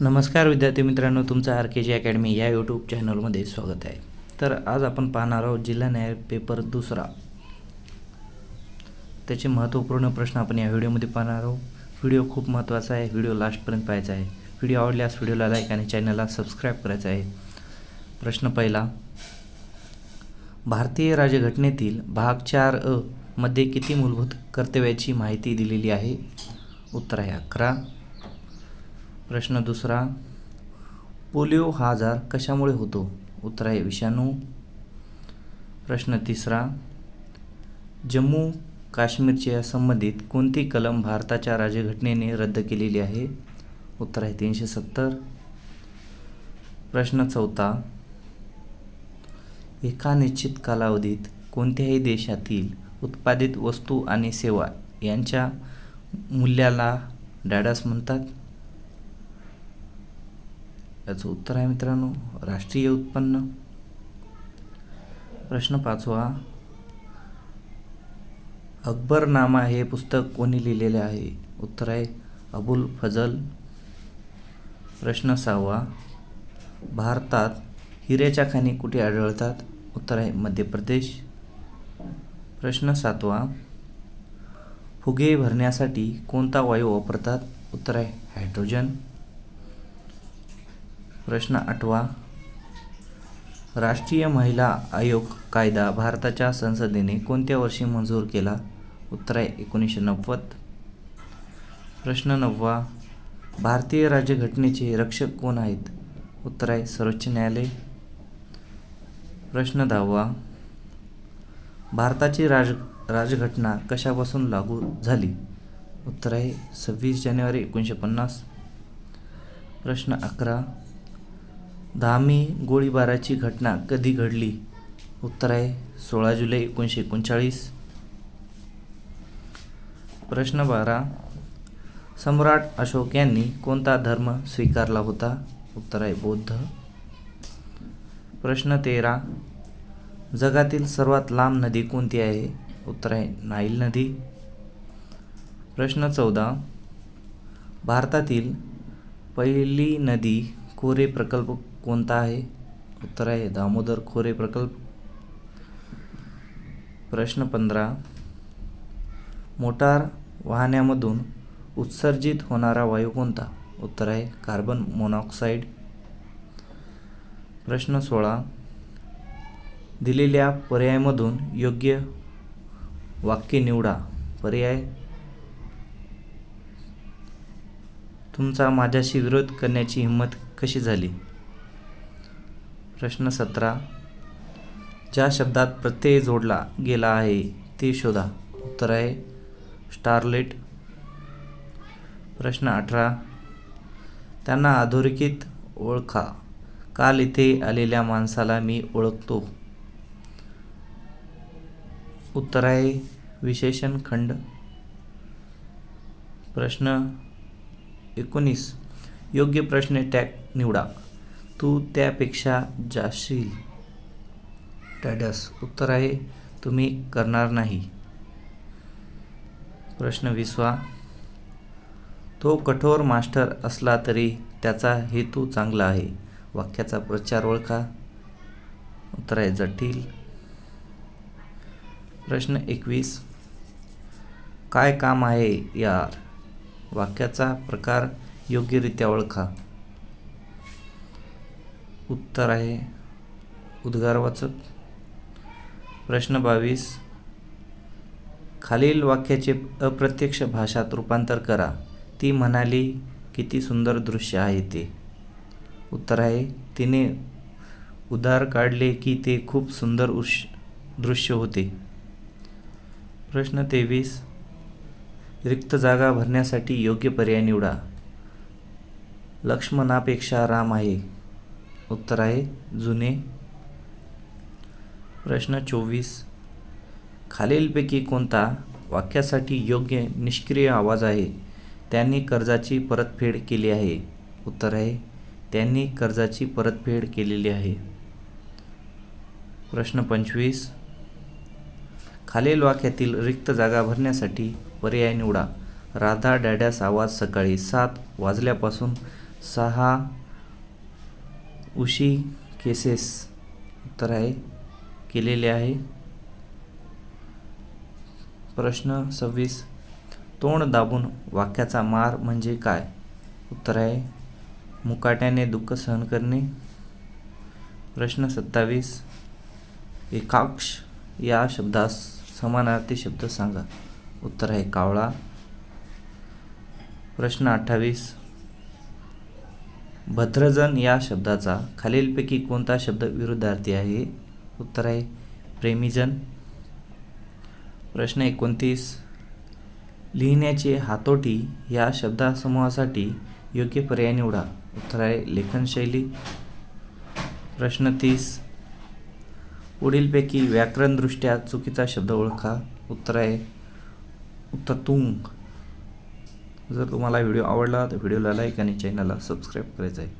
नमस्कार विद्यार्थी मित्रांनो तुमचं आर के जी अकॅडमी या यूट्यूब चॅनलमध्ये स्वागत आहे. तर आज आपण पाहणार आहोत जिल्हा न्याय पेपर दुसरा. त्याचे महत्त्वपूर्ण प्रश्न आपण या व्हिडिओमध्ये पाहणार आहोत. व्हिडिओ खूप महत्त्वाचा आहे व्हिडिओ लास्टपर्यंत पाहायचा आहे. व्हिडिओ आवडल्यास व्हिडिओला लाईक आणि चॅनलला सबस्क्राईब करायचा आहे. प्रश्न पहिला भारतीय राज्यघटनेतील भाग चार अ मध्ये किती मूलभूत कर्तव्याची माहिती दिलेली आहे? उत्तर आहे अकरा. प्रश्न दुसरा पोलिओ हा आजार कशामुळे होतो? उत्तर आहे विषाणू. प्रश्न तिसरा जम्मू काश्मीरच्या संबंधित कोणती कलम भारताच्या राज्यघटनेने रद्द केलेली आहे? उत्तर आहे तीनशे सत्तर. प्रश्न चौथा एका निश्चित कालावधीत कोणत्याही देशातील उत्पादित वस्तू आणि सेवा यांच्या मूल्याला डॅडास म्हणतात? याचं उत्तर आहे मित्रांनो राष्ट्रीय उत्पन्न. प्रश्न पाचवा. अकबरनामा हे पुस्तक कोणी लिहिलेले आहे? उत्तर आहे अबुल फजल. प्रश्न सहावा. भारतात हिऱ्याच्या खाणी कुठे आढळतात? उत्तर आहे मध्य प्रदेश. प्रश्न सातवा. फुगे भरण्यासाठी कोणता वायू वापरतात? उत्तर आहे हायड्रोजन. प्रश्न आठवा. राष्ट्रीय महिला आयोग कायदा भारताच्या संसदेने कोणत्या वर्षी मंजूर केला? उत्तर आहे एकोणीसशे नव्वद. प्रश्न नववा भारतीय राज्यघटनेचे रक्षक कोण आहेत? उत्तर आहे सर्वोच्च न्यायालय. प्रश्न दहावा भारताची राज राजघटना कशापासून लागू झाली? उत्तर आहे सव्वीस जानेवारी एकोणीसशे पन्नास. प्रश्न अकरा धामी गोळीबाराची घटना कधी घडली? उत्तर आहे सोळा जुलै एकोणीसशे एकोणचाळीस. प्रश्न बारा. सम्राट अशोक यांनी कोणता धर्म स्वीकारला होता? उत्तर आहे बौद्ध. प्रश्न तेरा. जगातील सर्वात लांब नदी कोणती आहे? उत्तर आहे नाईल नदी. प्रश्न चौदा. भारतातील पहिली नदी कोरे प्रकल्प कोणता आहे? उत्तर आहे दामोदर खोरे प्रकल्प. प्रश्न पंधरा. मोटार वाहण्यामधून उत्सर्जित होणारा वायू कोणता? उत्तर आहे कार्बन मोनॉक्साईड. प्रश्न सोळा. दिलेल्या पर्यायामधून योग्य वाक्य निवडा. पर्याय. तुमचा माझ्याशी विरोध करण्याची हिंमत कशी झाली? प्रश्न सतरा. ज्या शब्दात प्रत्यय जोडला गेला आहे ते शोधा. उत्तर आहे स्टारलेट. प्रश्न अठरा. त्यांना अधोरेखित ओळखा. काल इथे आलेल्या माणसाला मी ओळखतो. उत्तर आहे विशेषण खंड. प्रश्न एकोणीस. योग्य प्रश्न टॅग निवडा. तू त्यापेक्षा जाशील. टॅडस उत्तर आहे तुम्ही करणार नाही. प्रश्न विसवा. तो कठोर मास्टर असला तरी त्याचा हेतू चांगला आहे. वाक्याचा प्रचार ओळखा. उत्तर आहे जटिल. प्रश्न एकवीस. काय काम आहे यार वाक्याचा प्रकार योग्यरित्या ओळखा. उत्तर आहे. उद्गारवाचक प्रश्न बावीस. खालील वाक्याचे अप्रत्यक्ष भाषात रूपांतर करा. ती म्हणाली किती सुंदर दृश्य आहे ते. उत्तर आहे तिने उदार काढले की ते खूप सुंदर उश दृश्य होते. प्रश्न तेवीस. रिक्त जागा भरण्यासाठी योग्य पर्याय निवडा. लक्ष्मणापेक्षा राम आहे. उत्तर आहे जुने. प्रश्न चोवीस. खालीलपैकी कोणता वाक्यासाठी योग्य निष्क्रिय आवाज आहे? त्यांनी कर्जाची परतफेड केली आहे. उत्तर आहे त्यांनी कर्जाची परतफेड केलेली आहे. प्रश्न पंचवीस. खालील वाक्यातील रिक्त जागा भरण्यासाठी पर्याय निवडा. राधा डॅड्यास आवाज सकाळी सात वाजल्यापासून सहा उशी केसेस उत्तर आहे. केलेले आहे. प्रश्न सव्वीस. तोंड दाबून वाक्याचा मार म्हणजे काय? उत्तर आहे. मुकाट्याने दुःख सहन करणे. प्रश्न सत्तावीस. एकाक्ष या शब्दास समानार्थी शब्द सांगा. उत्तर आहे कावळा. प्रश्न अठ्ठावीस. भद्रजन या शब्दाचा खालीलपैकी कोणता शब्द विरुद्धार्थी आहे? उत्तर आहे प्रेमीजन. प्रश्न एकोणतीस. लिहिण्याचे हातोटी या शब्दासमूहासाठी योग्य पर्याय निवडा. उत्तर आहे लेखनशैली. प्रश्न तीस. पुढीलपैकी व्याकरणदृष्ट्या चुकीचा शब्द ओळखा. उत्तर आहे उत्तर जर तुम्हाला व्हिडिओ आवडला तर व्हिडिओला लाईक आणि चॅनलला सबस्क्राईब करायचं आहे.